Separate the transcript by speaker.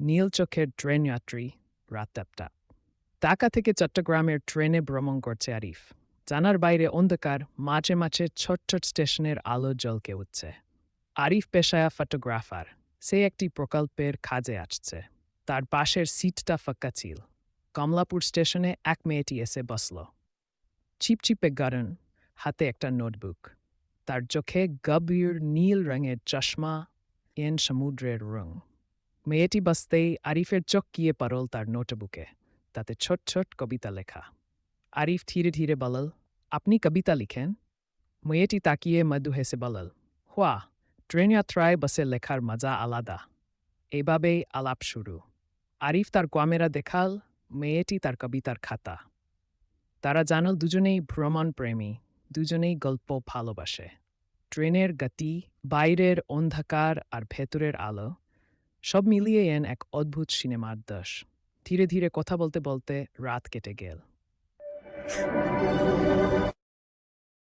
Speaker 1: নীল চোখের ট্রেন যাত্রী রাত একটা ঢাকা থেকে চট্টগ্রামের ট্রেনে ভ্রমণ করছে আরিফ। জানার বাইরে অন্ধকার, মাঝে মাঝে ছোট ছোট স্টেশনের আলো জলকে উঠছে। আরিফ পেশায়া ফটোগ্রাফার। সে একটি প্রকল্পের কাজে আসছে। তার পাশের সিটটা ফাঁকা ছিল। কমলাপুর স্টেশনে এক মেয়েটি এসে বসল। চিপচিপে গরম হাতে একটা নোটবুক। তার চোখে গভীর নীল রঙের চশমা, এন সমুদ্রের রং। মেয়েটি বসতেই আরিফের চোখ গিয়ে পড়ল তার নোটবুকে। তাতে ছোট ছোট কবিতা লেখা। আরিফ ধীরে ধীরে বলল, আপনি কবিতা লিখেন? মেয়েটি তাকিয়ে মধু হেসে বলল, হুয়া, ট্রেন যাত্রায় বসে লেখার মজা আলাদা। এভাবেই আলাপ শুরু। আরিফ তার ক্যামেরা দেখাল, মেয়েটি তার কবিতার খাতা। তারা জানল দুজনেই ভ্রমণ প্রেমী, দুজনেই গল্প ভালোবাসে। ট্রেনের গতি, বাইরের অন্ধকার আর ভেতরের আলো সব মিলিয়ে এন এক অদ্ভুত সিনেমার দশ। ধীরে ধীরে কথা বলতে বলতে রাত কেটে গেল।